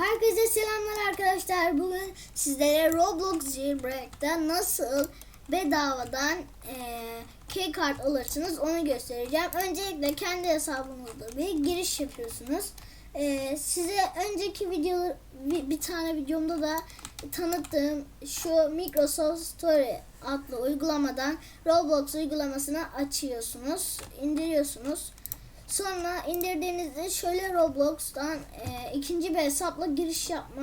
Herkese selamlar arkadaşlar. Bugün sizlere Roblox Jailbreak'ta nasıl bedavadan eee keycard alırsınız onu göstereceğim. Öncelikle kendi hesabınızda bir giriş yapıyorsunuz. Eee, size önceki video bir, bir tane videomda da tanıttığım şu Microsoft Story adlı uygulamadan Roblox uygulamasını açıyorsunuz, indiriyorsunuz. Sonra indirdiğinizde şöyle Roblox'tan e, ikinci bir hesapla giriş yapma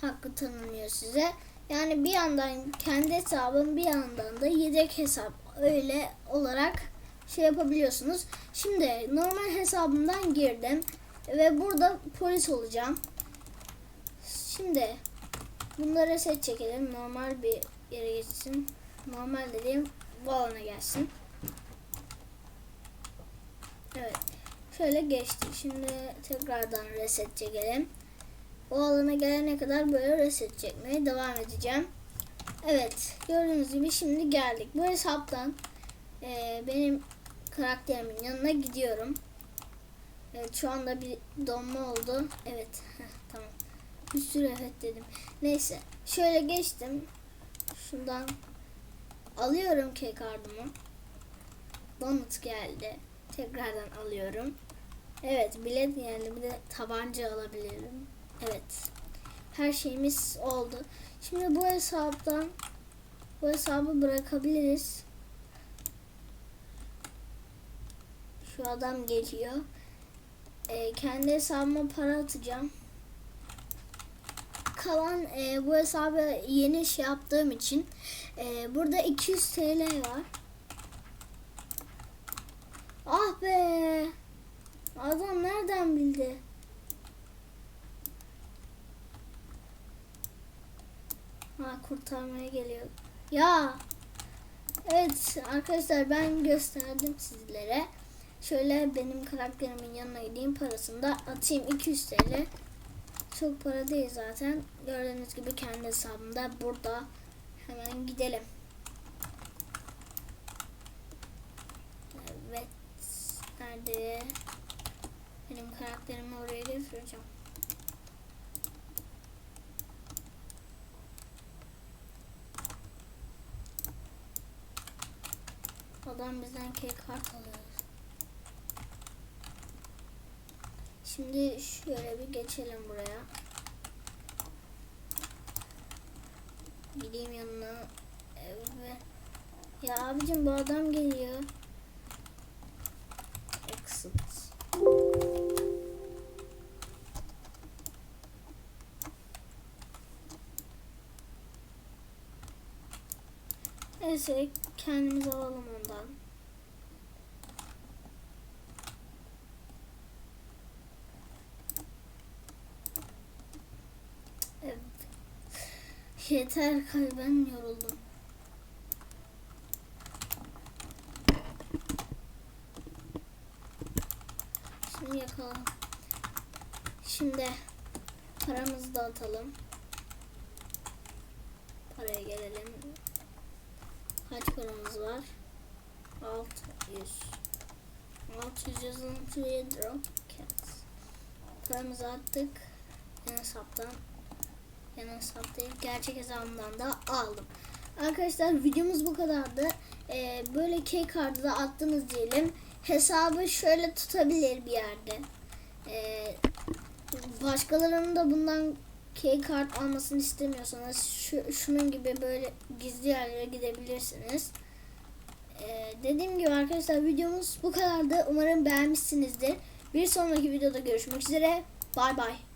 hakkı tanınıyor size. Yani bir yandan kendi hesabım bir yandan da yedek hesap öyle olarak şey yapabiliyorsunuz. Şimdi normal hesabımdan girdim ve burada polis olacağım. Şimdi bunları set çekelim. Normal bir yere geçsin. Normal dediğim bu alana gelsin. Evet. Şöyle geçti. Şimdi tekrardan reset çekelim. O alana gelene kadar böyle reset çekmeye devam edeceğim. Evet. Gördüğünüz gibi şimdi geldik. Bu hesaptan e, benim karakterimin yanına gidiyorum. Evet şu anda bir donma oldu. Evet. heh, tamam. Bir sürü evet dedim. Neyse. Şöyle geçtim. Şundan alıyorum key kardımı. Donut geldi. Tekrardan alıyorum. Evet bilet geldi. Bir de tabanca alabilirim. Evet. Her şeyimiz oldu. Şimdi bu hesaptan bu hesabı bırakabiliriz. Şu adam geliyor. Ee, kendi hesabıma para atacağım. Kalan e, bu hesabı yeni şey yaptığım için e, burada 200 TL var. Be. Adam nereden bildi? Ha kurtarmaya geliyor. Ya. Evet arkadaşlar ben gösterdim sizlere. Şöyle benim karakterimin yanına gideyim parasını da atayım 200 TL. Çok para değil zaten. Gördüğünüz gibi kendi hesabımda burada. Hemen gidelim. Evet. Nerede? Benim karakterimi oraya götüreceğim. Adam bizden kek kart alıyor. Şimdi şöyle bir geçelim buraya. Gideyim yanına. Evet. Ya abicim bu adam geliyor. Exit. Neyse kendimizi alalım ondan. Evet. Yeter kay ben yoruldum. Şimdi yakalım. Şimdi paramızı da atalım. Paraya gelelim. Kaç paramız var? 600. 600 yazılım drop cats. Paramızı attık. Yan hesaptan. Yan hesap. Gerçek hesabımdan da aldım. Arkadaşlar videomuz bu kadardı. Ee, böyle key kartı da attınız diyelim. Hesabı şöyle tutabilir bir yerde. Ee, başkalarının da bundan kart almasını istemiyorsanız şu, şunun gibi böyle gizli yerlere gidebilirsiniz. Ee, dediğim gibi arkadaşlar videomuz bu kadardı. Umarım beğenmişsinizdir. Bir sonraki videoda görüşmek üzere. Bay bay.